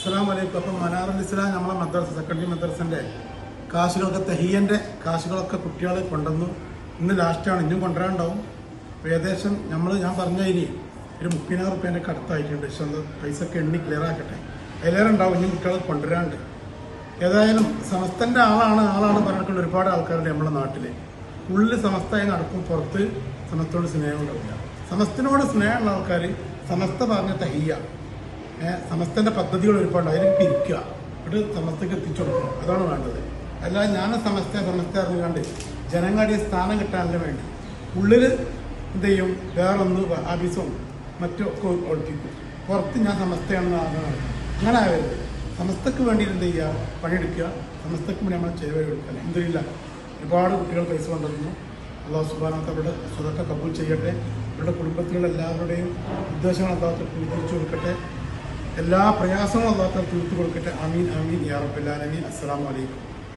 അസ്സാം വലൈക്കും അപ്പം മനാറുൽ നമ്മളെ മദ്രസ സെക്കൻഡറി മദ്രസന്റെ കാശുകളൊക്കെ തെഹിയന്റെ കാശുകളൊക്കെ കുട്ടികളെ കൊണ്ടുവന്നു. ഇന്ന് ലാസ്റ്റാണ് ഇന്നും കൊണ്ടുവരാണ്ടാവും അപ്പോൾ ഏകദേശം നമ്മൾ ഞാൻ പറഞ്ഞ ഇനി ഒരു മുപ്പതിനായിരം റുപ്യേന്റെ കടത്തായിട്ടുണ്ട് പക്ഷെ ഒന്ന് പൈസ ഒക്കെ എണ്ണി ക്ലിയർ ആക്കട്ടെ. അതിലേറെ ഉണ്ടാവും. ഇനി കുട്ടികളെ കൊണ്ടുവരാണ്ട് ഏതായാലും സമസ്തന്റെ ആളാണ് ആളാണ് പറഞ്ഞിട്ടുള്ള ഒരുപാട് ആൾക്കാരുണ്ട് നമ്മുടെ നാട്ടിൽ ഉള്ളിൽ സമസ്തയായി നടക്കും. പുറത്ത് സമസ്തയോട് സ്നേഹം ഉണ്ടാവില്ല. സമസ്തനോട് സ്നേഹമുള്ള ആൾക്കാർ സമസ്ത പറഞ്ഞ തഹിയ. ഏഹ് സമസ്തന്റെ പദ്ധതികൾ ഒരുപാട് അതിലേക്ക് പിരിക്കുക എന്നിട്ട് സമസ്തക്ക് എത്തിച്ചു കൊടുക്കണം അതാണ് വേണ്ടത്. അല്ലാതെ ഞാൻ സമസ്ത സമസ്ത അറിഞ്ഞുകൊണ്ട് ജനങ്ങളുടെ സ്ഥാനം കിട്ടാനല്ല വേണ്ടി ഉള്ളിൽ എന്ത് ചെയ്യും? വേറൊന്ന് ആഫീസും മറ്റും ഒക്കെ ഒളിപ്പിക്കും. പുറത്ത് ഞാൻ സമസ്തയാണെന്ന് ആഗ്രഹം അങ്ങനെ ആവരുത്. സമസ്തക്ക് വേണ്ടി എന്ത് ചെയ്യുക? പണിയെടുക്കുക. സമസ്തക്ക് വേണ്ടി നമ്മൾ ചെലവ് കൊടുക്കുക. എന്തില്ല ഒരുപാട് കുട്ടികൾ പൈസ കൊണ്ടുവരുന്നു. അള്ളാഹു സുബാനത്ത് അവരുടെ സ്വതൊക്കെ കബൂൽ ചെയ്യട്ടെ. അവരുടെ കുടുംബത്തിലുള്ള എല്ലാവരുടെയും ഉദ്ദേശങ്ങൾ അള്ളാഹത്തെ പൂർത്തിച്ചു കൊടുക്കട്ടെ. എല്ലാ പ്രയാസങ്ങളും അള്ളാഹത്തെ തീർത്തു കൊടുക്കട്ടെ അമീൻ അമീൻ യാ റബ്ബുൽ ആലമീൻ അസ്സലാമു അലൈക്കും